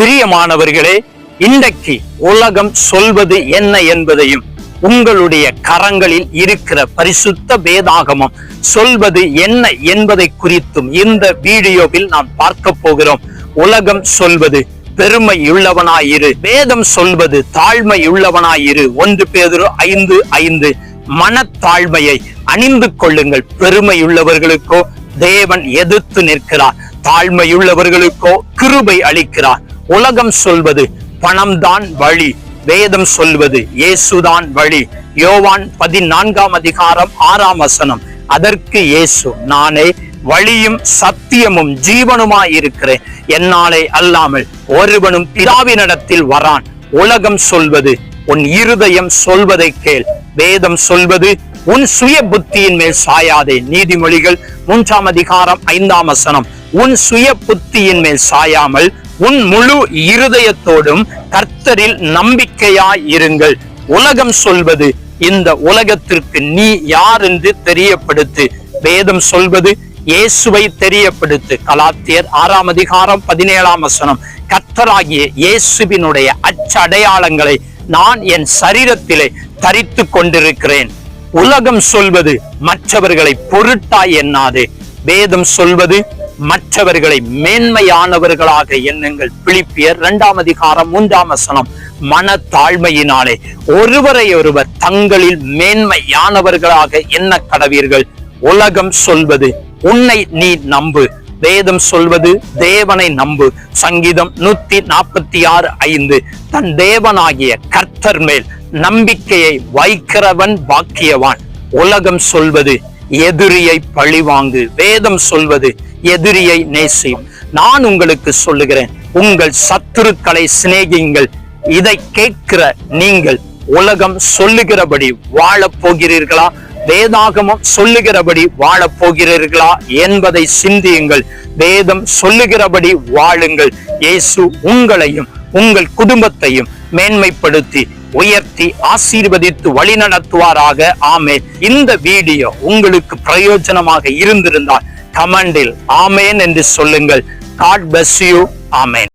பிரியமானவர்களே இன்றைக்கு உலகம் சொல்வது என்ன என்பதையும் உங்களுடைய கரங்களில் இருக்கிற பரிசுத்த வேதாகமம் சொல்வது என்ன என்பதை குறித்தும் இந்த வீடியோவில் நாம் பார்க்க போகிறோம். உலகம் சொல்வது பெருமையுள்ளவனாயிரு வேதம் சொல்வது தாழ்மையுள்ளவனாயிரு. ஒன்று பேதொரு ஐந்து ஐந்து மனத்தாழ்மையை அணிந்து கொள்ளுங்கள். பெருமையுள்ளவர்களுக்கோ தேவன் எதிர்த்து நிற்கிறார். தாழ்மையுள்ளவர்களுக்கோ கிருபை அளிக்கிறார். உலகம் சொல்வது பணம்தான் வழி. வேதம் சொல்வது இயேசுதான் வழி. யோவான் பதினான்காம் அதிகாரம் ஆறாம் வசனம். அதற்கு இயேசு நானே வழியும் சத்தியமும் ஜீவனுமாய் இருக்கிறேன். என்னாலே அல்லாமல் ஒருவனும் பிதாவினிடத்தில் வரான். உலகம் சொல்வது உன் இருதயம் சொல்வதை கேள். வேதம் சொல்வது உன் சுய புத்தியின் மேல் சாயாதே. நீதிமொழிகள் மூன்றாம் அதிகாரம் ஐந்தாம் வசனம். உன் சுய புத்தியின் மேல் சாயாமல் உன் முழு இருதயத்தோடும் கர்த்தரில் நம்பிக்கையாய் இருங்கள் உலகம் சொல்வது இந்த உலகத்திற்கு நீ யார் என்று தெரியப்படுத்து. வேதம் சொல்வது இயேசுவை தெரியப்படுத்து. கலாத்தியர் ஆறாம் அதிகாரம் பதினேழாம் வசனம். கர்த்தராகிய இயேசுவினுடைய அச்சடையாளங்களை நான் என் சரீரத்திலே தரித்து கொண்டிருக்கிறேன். உலகம் சொல்வது மற்றவர்களை பொருட்டாய் எண்ணாது. வேதம் சொல்வது மற்றவர்களை மேன்மையானவர்களாக எண்ணுங்கள். பிலிப்பியர் இரண்டாம் அதிகாரம் மூன்றாம் வசனம். மன தாழ்மையினாலே ஒருவரை ஒருவர் தங்களில் மேன்மையானவர்களாக எண்ண கடவீர்கள். உலகம் சொல்வது உன்னை நீ நம்பு. வேதம் சொல்வது தேவனை நம்பு. சங்கீதம் நூத்தி நாற்பத்தி ஆறு ஐந்து. தன் தேவனாகிய கர்த்தர் மேல் நம்பிக்கையை வைக்கிறவன் பாக்கியவான். உலகம் சொல்வது எதிரியை பழிவாங்கு. வேதம் சொல்வது எதிரியை நேசியும். நான் உங்களுக்கு சொல்லுகிறேன் உங்கள் சத்துருக்களை சிநேகிங்கள் இதை கேட்கிற நீங்கள் உலகம் சொல்லுகிறபடி வாழப் போகிறீர்களா? வேதாகமம் சொல்லுகிறபடி வாழப் போகிறீர்களா என்பதை சிந்தியுங்கள். வேதம் சொல்லுகிறபடி வாழுங்கள். இயேசு உங்களையும் உங்கள் குடும்பத்தையும் மேன்மைப்படுத்தி உயர்த்தி ஆசீர்வதித்து வழி நடத்துவாராக ஆமே இந்த வீடியோ உங்களுக்கு பிரயோஜனமாக இருந்திருந்தால் கமெண்டில் ஆமேன் என்று சொல்லுங்கள். God bless you amen.